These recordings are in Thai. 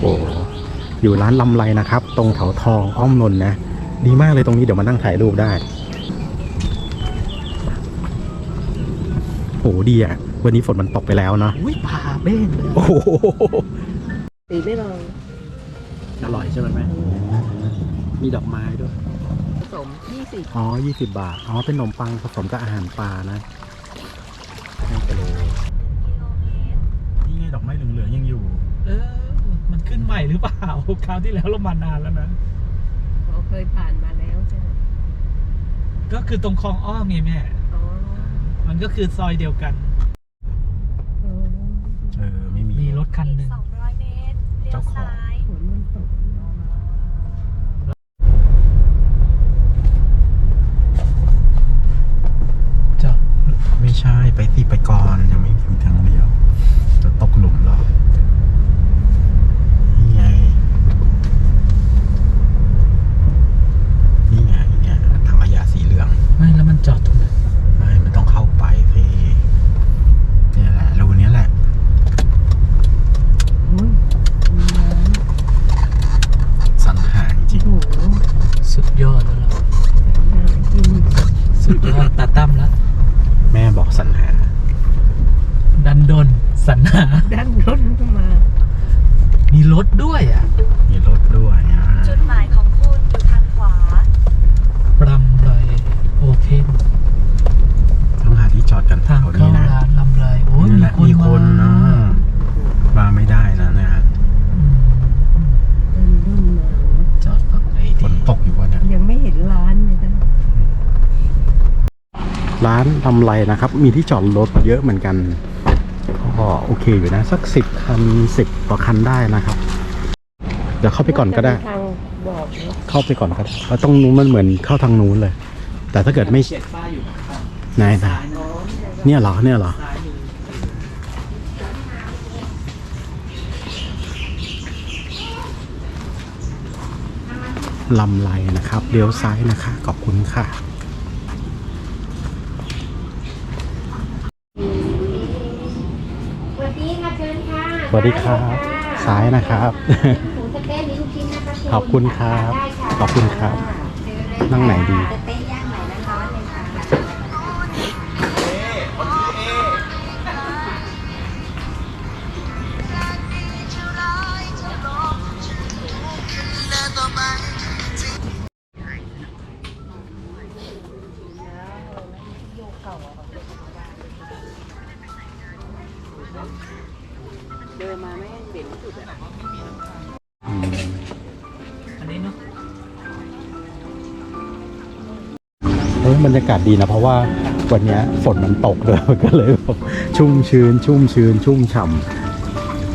โอ้อยู่ร้านลำไรนะครับ ตรงแถวทองอ้อมนนท์นะ ดีมากเลยตรงนี้เดี๋ยวมานั่งถ่ายรูปได้โหดีอะ วันนี้ฝนมันตกไปแล้วเนาะอุ้ยปลาเบ้งเลยโอ้โหตีไม่ลองอร่อยใช่ไหมแม่มีดอกไม้ด้วย ผสมยี่สิบอ๋อยี่สิบบาท อ๋อ เป็นขนมปังผสมกับอาหารปลานะให้ไปเลยนี่ไงดอกไม้เหลืองๆยังอยู่ เออ มัน ขึ้นใหม่หรือเปล่าคราวที่แล้วเรามานานแล้วนะเราเคยผ่านมาแล้วใช่ไหมก็คือตรงคลองอ้อมไงแม่ อ๋อมันก็คือซอยเดียวกัน เออเออไม่มีมีรถคันหนึ่ง200เมตรเลี้ยวซ้าย ฝนมันตก จอด ไม่ใช่ ไปสิไปก่อนยังไม่ถึงทางเดียวจะตกหลุมหรอกนี่ไง นี่ไงเนี่ยถังขยะสีเหลือง ไม่แล้วมันจอดตรงไหน ไม่ มันต้องเข้าไปพี่เนี่ยแหละรูเนี้ยแหละ โอ้ยมีน้ สันหาจริงำโอ้โห สุดยอดแล้วล่ะ หากิน สุดยอดตาตั้มแล้ว แม่บอกสันหา ดันดนสรรหาด้านรถก็มา มีรถด้วยอะมีรถด้วยนะจุดหมายของคุณอยู่ทางขวา ปรำไรโอเพนต้องหาที่จอดกันทางแถวเข้านี้นะร้านลำไรโอ้ยนี่มีแหละคนมีคนมานะมาไม่ได้นะเนี่ยอืมเดินรุ่นมาจอดฝั่งไหนฝดีนตกอยู่วะเนี่ยยังไม่เห็นร้านเลยนะ ร้านทำไรนะครับ มีที่จอดรถเยอะเหมือนกันก็โอเคอยู่นะ สักสิบคันสิบกว่าคันได้นะครับ เดี๋ยวเข้าไปก่อนก็ได้ ทางบอกเนอะเข้าไปก่อนก็ได้เพราะตรงนู้นมันเหมือนเข้าทางนู้นเลย แต่ถ้าเกิดไม่เขียนป้ายอยู่ข้างไหนไหนซ้ายเนอะเนี่ยเหรอเนี่ยเหรอ ซ้ายมือลำไรนะครับเลี้ยวซ้ายนะคะ ขอบคุณค่ะ สวัสดีครับ ซ้ายนะครับหมูสะเต๊ะมีลูกชิ้นนะคะขอบคุณครับได้ะขอบคุณครับเชิญเลยค่ะนั่งไหนดี ฮ้ยบรรยากาศดีนะ เพราะว่าวันเนี้ยฝนมันตกเลยก็เลยแบบชุ่มชื้น ชุ่มชื้น ชุ่มฉ่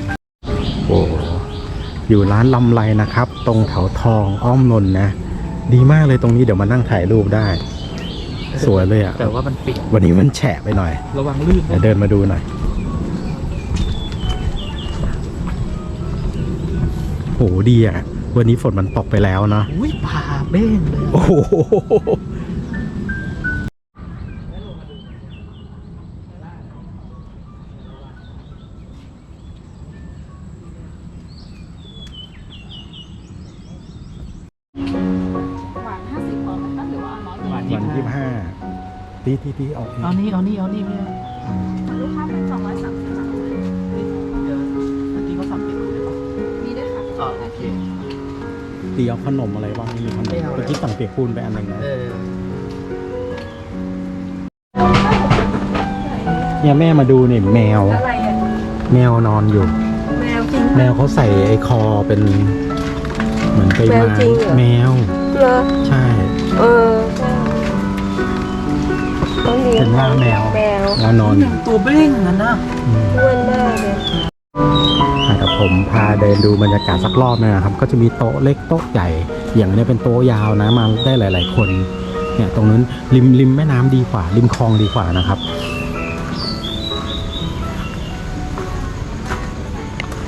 ำโอ้อยู่ร้านลำไรนะครับ ตรงแถวทองอ้อมนนท์นะ ดีมากเลยตรงนี้เดี๋ยวมานั่งถ่ายรูปได้ สวยเลยอะแต่ว่ามันปิดวันนี้มันแฉะไปหน่อย ระวังลื่นเดี๋ยวนะเดินมาดูหน่อยโหดีอะ วันนี้ฝนมันตกไปแล้วเนาะอุ้ยปลาเบ้งเลย โอ้โห ตีตีตีเอาเองเอานี่เอานี่เอานี่ไม่เอาลูกค้าเป็นสองร้อยสามสิบบาทเดี๋ยวเมื่อกี้เขาสั่งเก็บไว้ได้ปะมีด้วยค่ะอ๋อโอเค ตีเอาขนมอะไรบ้างมีขนมไม่เอาเมื่อกี้สั่งเปียกปูนไปอันหนึ่งนะเออเนี่ยแม่มาดูเนี่ยแมว อะไรอะแมวนอนอยู่ แมวจริง แมวเขาใส่ไอ้คอเป็น เหมือนไปแมมาวจริงเหรอ แมว เหรอใช่ เออ ต้องเลี้ยเป็นงว่าแมวแมวแมวนอนหนึ่งตัวเบ้งนั่นนะอืมอ้วนมากเลยอะแต่ผมพาเดินดูบรรยากาศสักรอบหนะครับ ก็จะมีโต๊ะเล็กโต๊ะใหญ่ อย่างเนี้ยเป็นโต๊ะยาวนะมาได้หลาย ๆ คนเนี่ยตรงนั้นริมริมแม่น้ำดีกว่า ริมคลองดีกว่านะครับ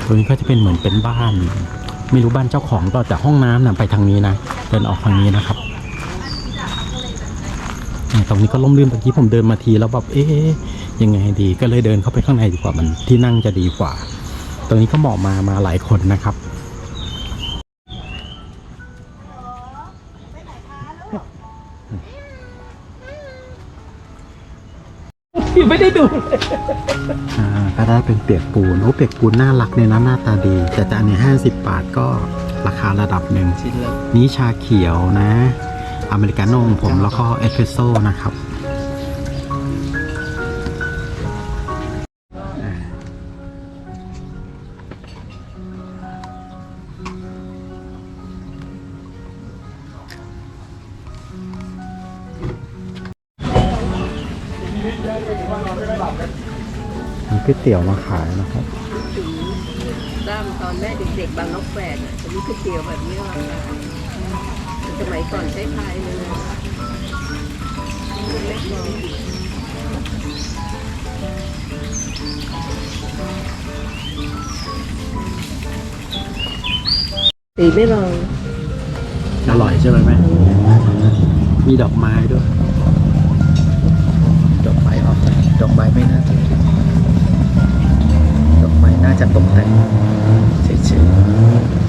ตรงนี้ก็จะเป็นเหมือนเป็นบ้าน ไม่รู้บ้านเจ้าของก็แต่ห้องน้ำนะไปทางนี้นะ เดินออกทางนี้นะครับเนี่ย ตรงนี้ก็ล้มลื่นเมื่อกี้ผมเดินมาทีแล้วแบบเอ๊ะยังไงดี ก็เลยเดินเข้าไปข้างในดีกว่ามันที่นั่งจะดีกว่า ตรงนี้ก็เหมาะมามาหลายคนนะครับอยู่ไม่ได้ดูอ่าก็ได้เป็นเปียกปูนโอ้เปียกปูนน่ารักเนี่ยนะหน้าตาดี แต่จะอันนี้ห้าสิบบาทก็ราคาระดับหนึ่งนี่ชาเขียวนะ อเมริกาโน่ของผมแล้วก็เอสเปรสโซ่นะครับมีก๋วยเตี๋ยวมาขายนะครับด้ามตอนแม่เด็กๆบางนกแฝดอะจะมีก๋วยเตี๋ยวแบบนี้มาขาย สมัยก่อนใช้พายเลยเล็กน้อยตีไม่ลองอร่อยใช่ไหมแม่มีดอกไม้ด้วย ดอกไม้ออกไปดอกไม้ไม่น่าจะดอกไม้น่าจะตกแต่งเฉยอั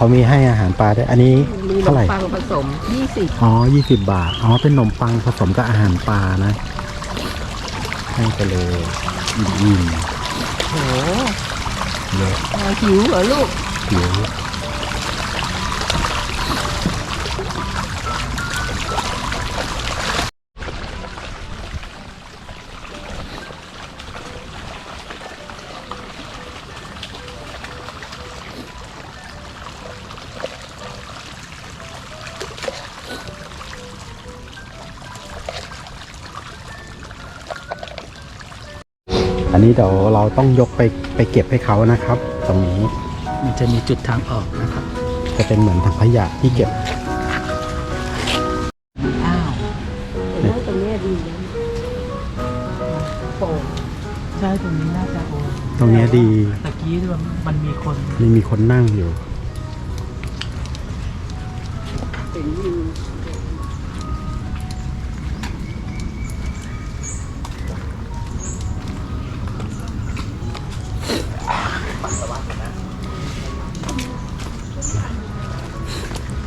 เขามีให้อาหารปลาด้วยอันนี้มีขนเท่ามไหร่ปังผสม20อ๋อยี่สิบบาท อ๋อ เป็นขนมปังผสมกับอาหารปลานะ ให้ไปเลยอิ่มโอ้ๆเยอะหิวเหรอลูกเยอ อันนี้เดี๋ยวเราต้องยกไปไปเก็บให้เขานะครับ ตรงนี้ๆมันจะมีจุดทางออกนะครับ จะเป็นเหมือนถังขยะที่เก็บอ้าวแต่ว่าตรงเนี้ยดีนะโป่งใช่ตรงนี้น่าจะโอตรงเนี้ยดีตะกี้มันมันมีคนไม่มีคนนั่งอยู่ เป็นวิว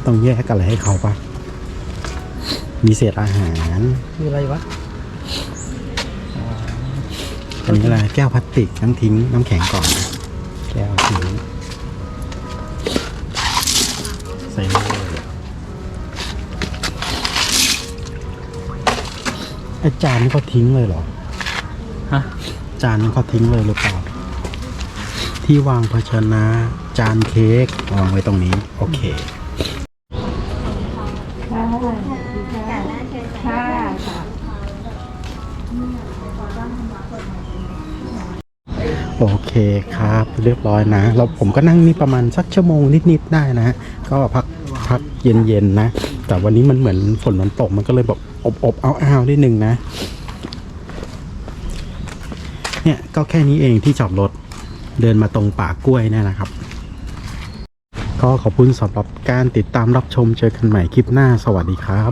ต้องแยกอะไรให้เขาปะมีเศษอาหารคืออะไรวะอันนี้อะไรแก้วพลาสติกน้ำทิ้งน้ำแข็งก่อนนะแก้วทิ้งใส่เลยไอจานนี่เขาทิ้งเลยเหรอฮะจานนี่เขาทิ้งเลยหรือเปล่าที่วางภาชนะจานเค้กวางไว้ตรงนี้ โอเค ค่ะโอเคครับ เรียบร้อยนะแล้วผมก็นั่งนี่ประมาณสักชั่วโมงนิดๆได้นะก็พักพักเย็นๆนะ แต่วันนี้มันเหมือนฝนมันตกมันก็เลยแบบอบๆอ้าวๆนิดนึงนะ เนี่ยก็แค่นี้เองที่จอดรถเดินมาตรงป่ากล้วยเนี่ยนะครับ ก็ขอบคุณสำหรับการติดตามรับชมเจอกันใหม่คลิปหน้าสวัสดีครับ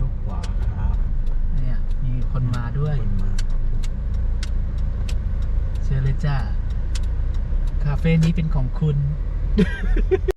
ลูกขวาครับเนี่ยมีคนมาด้วย เชิญเลยจ้า คาเฟ่นี้เป็นของคุณ